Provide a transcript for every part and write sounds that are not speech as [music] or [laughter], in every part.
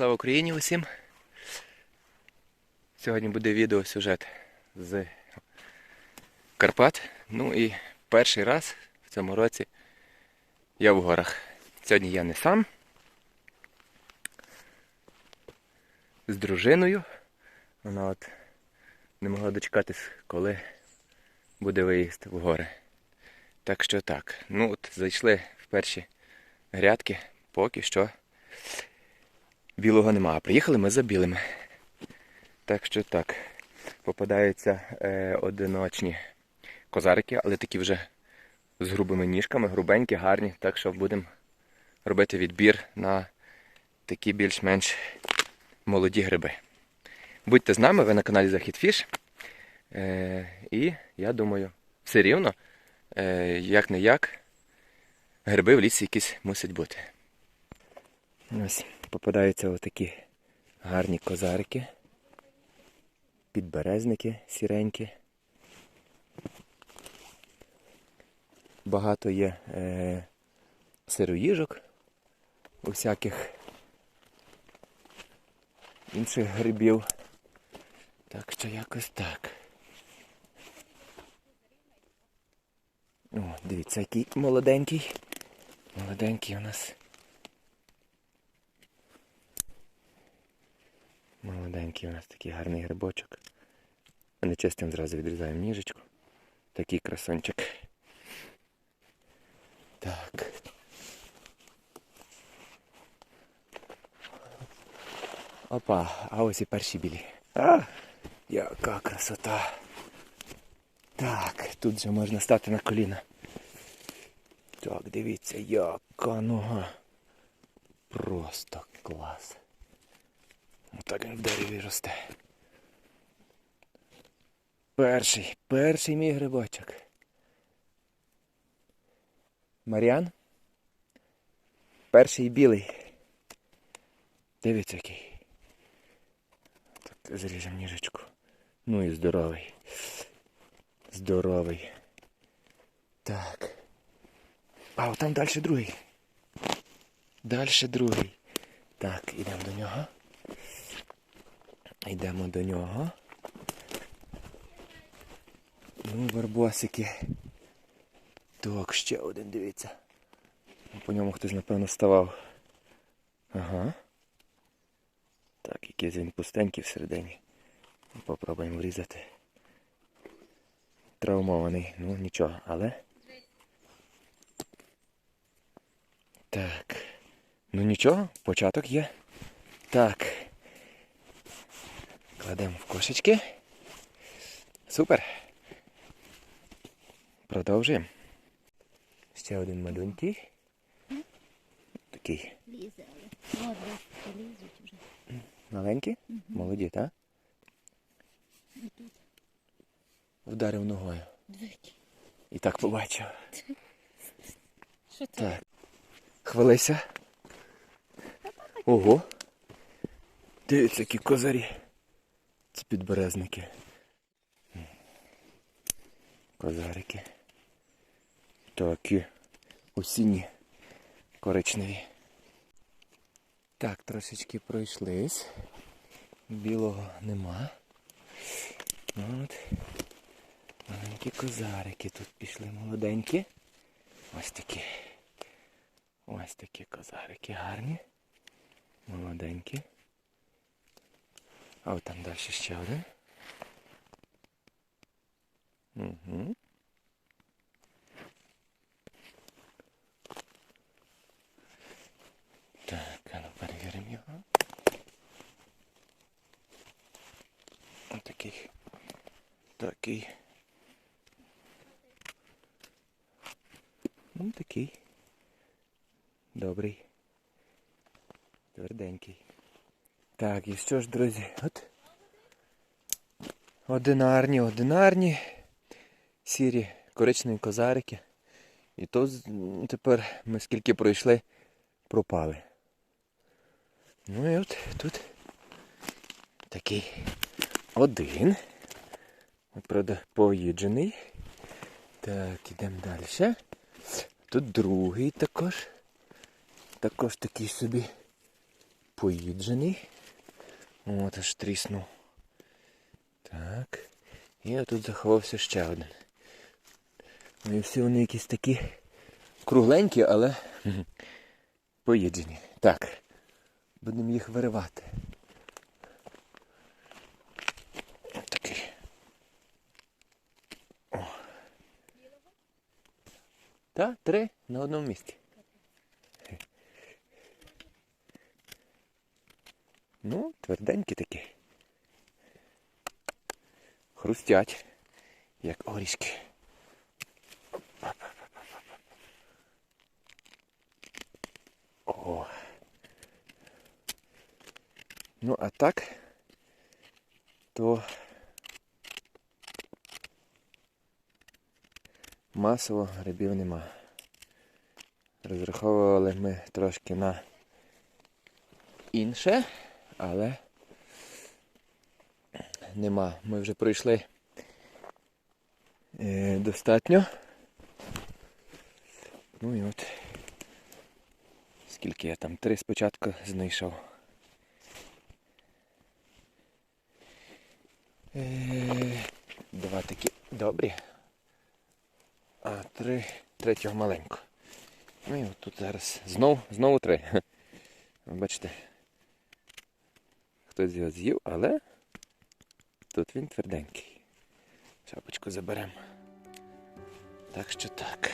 слава Україні усім. Сьогодні буде відеосюжет з Карпат. Ну і перший раз в цьому році я в горах. Сьогодні я не сам. З дружиною. Вона от не могла дочекатись, коли буде виїзд в гори. Так що так. Ну от зайшли в перші грядки, поки що білого нема. Приїхали ми за білими. Так що так. Попадаються е, одиночні козарики, але такі вже з грубими ніжками, грубенькі, гарні. Так що будемо робити відбір на такі більш-менш молоді гриби. Будьте з нами, ви на каналі Захід Фіш. Е, і я думаю, все рівно, е, як не як, гриби в лісі якісь мусять бути. Ось попадаються отакі гарні козарики, підберезники сіренькі. Багато є е, сироїжок, усяких інших грибів. Так що якось так. О, дивіться, який молоденький. Молоденький у нас. Молоденький у нас такий гарний грибочок. А не чистим зразу відрізаємо ніжечку. Такий красончик. Так. Опа, а ось і перші білі. А, яка красота. Так, тут вже можна стати на коліна. Так, дивіться, яка нога. Просто клас. Отак він в дереві росте. Перший, перший мій грибочок. Маріан? Перший білий. Дивіться який. Так, зріжемо ніжечку. Ну і здоровий. Здоровий. Так. А от там далі другий. Далі другий. Так, ідемо до нього. Йдемо до нього. Ну, барбосики. Так, ще один, дивіться. По ньому хтось, напевно, вставав. Ага. Так, якийсь він пустенький всередині. Попробуємо врізати. Травмований, ну нічого, але. Так. Ну нічого, початок є. Так. Кладемо в кошечки. Супер. Продовжуємо. Ще один малюнький. Такий. Маленький? Молоді, так? Вдарив ногою. І так побачив. Що? Так. Хвалися. Ого. Дивіться, які козарі. Це підберезники. Козарики. Такі осінні коричневі. Так, трошечки пройшлись. Білого нема. От. Маленькі козарики тут пішли молоденькі. Ось такі. Ось такі козарики гарні. Молоденькі. А от там далі ще один. Угу. Так, а ну перевіримо його. Ось такий. Такий. Ну, такий. Добрий. Тверденький. Так, і що ж, друзі, от. Одинарні, одинарні. Сірі коричневі козарики. І то тепер ми скільки пройшли, пропали. Ну і от тут такий один. От, правда, поїджений. Так, ідемо далі. Тут другий також. Також такий собі поїджений. От аж тріснув. Так. І отут заховався ще один. Ну і всі вони якісь такі кругленькі, але [laughs] поїджені. Так. Будемо їх виривати. Такий. О. Та, три на одному місці. Ну, тверденькі такі. Хрустять, як орішки. О. Ну, а так, то масово грибів нема. Розраховували ми трошки на інше, але нема. Ми вже пройшли е, достатньо. Ну і от скільки я там три спочатку знайшов. Е, два такі добрі, а три третього маленько. Ну і от тут зараз знов, знову три. [laughs] Бачите, хтось його з'їв, але тут він тверденький. Шапочку заберемо. Так що так.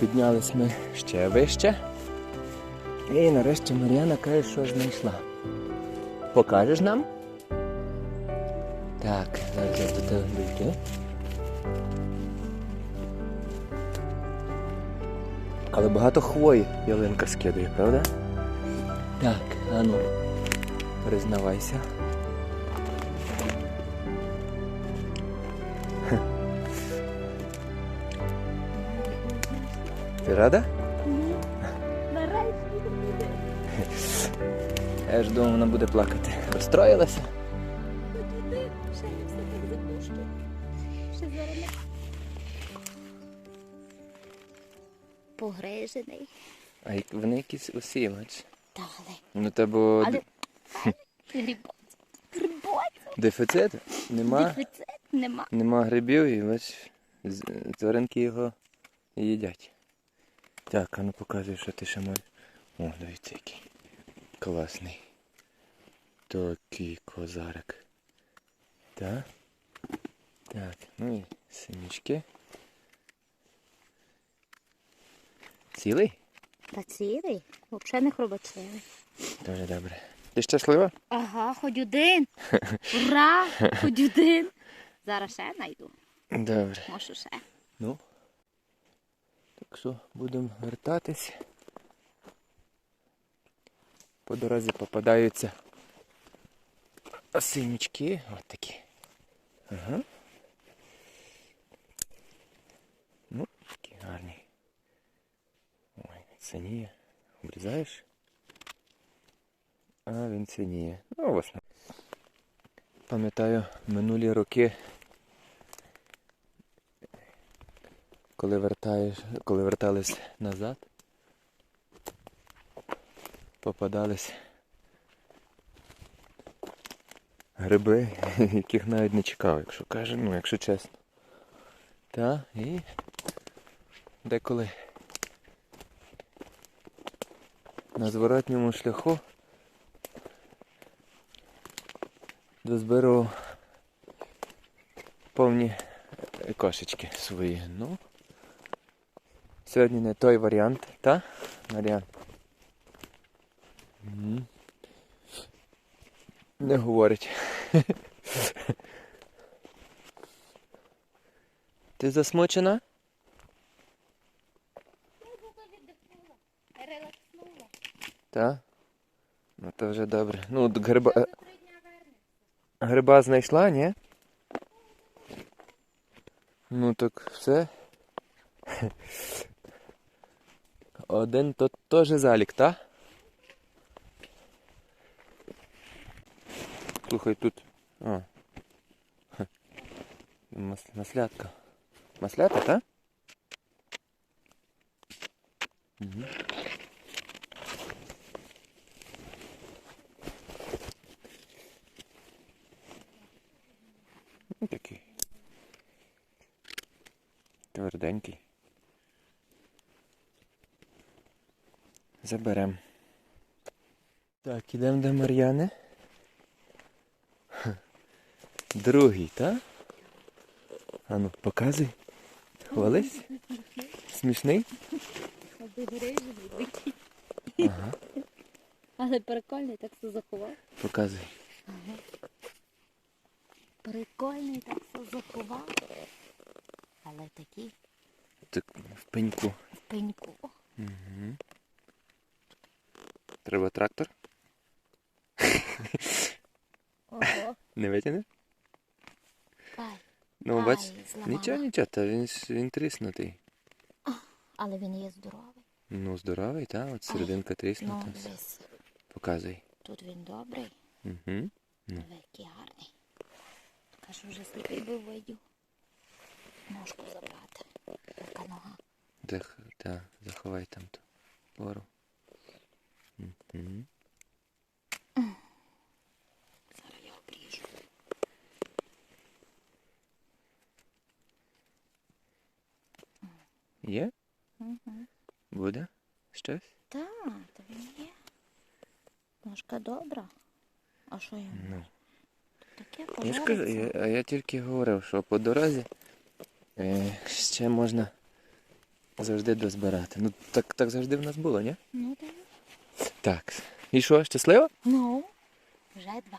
Піднялись ми ще вище. І нарешті Мар'яна каже, що знайшла. Покажеш нам? Так, зараз я до тебе дойду. Але багато хвої ялинка скидає, правда? Так, ану, признавайся. Ти рада? Нарешті. Я ж думав, вона буде плакати. Розстроїлася? Погрижений. А вони якісь усі, бач. Далі. Ну тебе Але грибоць. [laughs] Грибоць. дефіцит? Нема, Дефіцит нема. нема грибів і бач, тваринки його їдять. Так, а ну показуй, що ти ще маєш. О, дивіться який. Класний. Такий козарик. Так. Так, ну і синічки. Цілий? Та цілий. Взагалі не хробачевий. Дуже добре. Ти щаслива? Ага, хоч один. Ура! [laughs] Хоч один. Зараз ще знайду. Добре. Можу ще. Ну. Так будемо вертатись. По дорозі попадаються осинічки. От такі. Ага. Ну, такі гарні. Ой, синіє. Обрізаєш? А він синіє. Ну, ось. Пам'ятаю, минулі роки коли вертаєш, коли вертались назад, попадались гриби, [laughs] яких навіть не чекав, якщо каже, ну, якщо чесно. Та, і деколи на зворотньому шляху дозбирав повні кошечки свої. Ну, Сьогодні не той варіант, та? Маріан? Не говорить. [laughs] Ти засмучена? Релакснула. Та? Ну то вже добре. Ну, гриба. Гриба знайшла, ні? Ну так все. [laughs] Один то теж залік, та? Слухай, тут. А. Мас... Маслятка. Маслята, так? Угу. Ну, такий. Тверденький. Заберем. Так, ідемо до Мар'яни. Другий, так? Ану, показуй. Хвались. Смішний? Ага. Але прикольний, так все заховав. Показуй. Прикольний, так все заховав. Але такий Так, в пеньку. в пеньку. Угу. Треба трактор. Ого, Не витягнеш? Ну, бач, нічого, нічого, та він, він тріснутий. Але він є здоровий. Ну, здоровий, та, от серединка Ну, тріснута. дивись, Показуй. тут він добрий, Угу. Ну. який гарний. Кажу, вже сліпий би видів. Ножку забрати. Яка нога. Дих, та, заховай там ту пору. Угу. Зараз я обріжу. Є? Угу. Буде? Щось? Так, то він є. Ножка добра. А що йому? Ну. Таке Я ж кажу, пожариться. я, а я тільки говорив, що по дорозі е, ще можна завжди дозбирати. Ну, так, так завжди в нас було, ні? Ну, так. Так. І що, щасливо? Ну, вже два.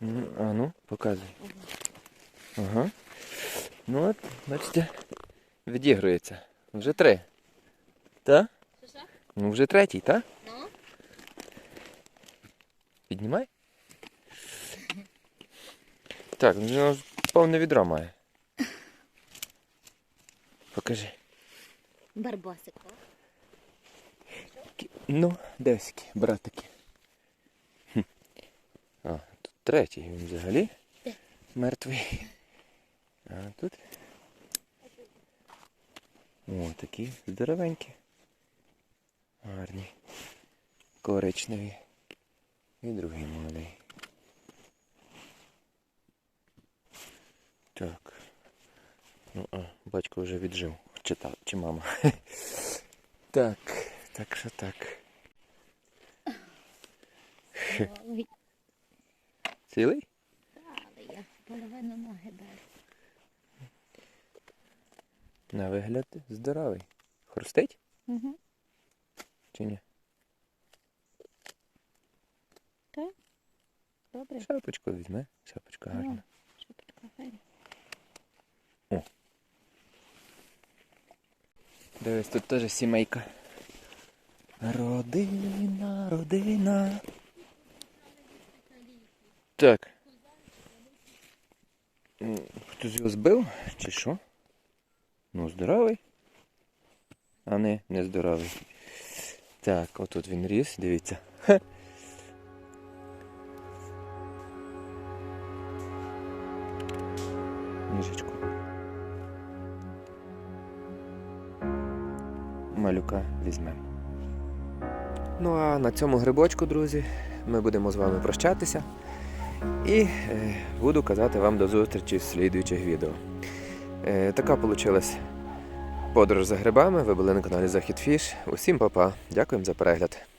Ну, а ну, показуй. Ага. Ну от, бачите, відігрується. Вже три. Та? Ну вже третій, та? Ну, Піднімай. Так, ну повне відро має. Покажи. барбосик. Ну, деські, братики. А, тут третій він взагалі мертвий. А тут. О, такі здоровенькі. Гарні. Коричневі. І другий молодий. Так. Ну, а, батько вже віджив. Чи, та, чи мама. [laughs] Так, так що так. [laughs] Цілий? Але я половину ноги беру. На вигляд здоровий. Хрустить Угу. чи ні? Так. Добре. Шапочку візьме. Шапочка гарна. Ну, шапочка файна. Дивись, тут теж сімейка. Родина, родина. Так. Хтось його збив, чи що? Ну, здоровий. А не, не здоровий. Так, отут він ріс, дивіться. Хе. Ніжечку. Малюка візьмемо. Ну а на цьому грибочку, друзі, ми будемо з вами прощатися. І е, буду казати вам до зустрічі в слідуючих відео. Е, така вийшла подорож за грибами. Ви були на каналі Захід Фіш. Усім па-па. Дякуємо за перегляд.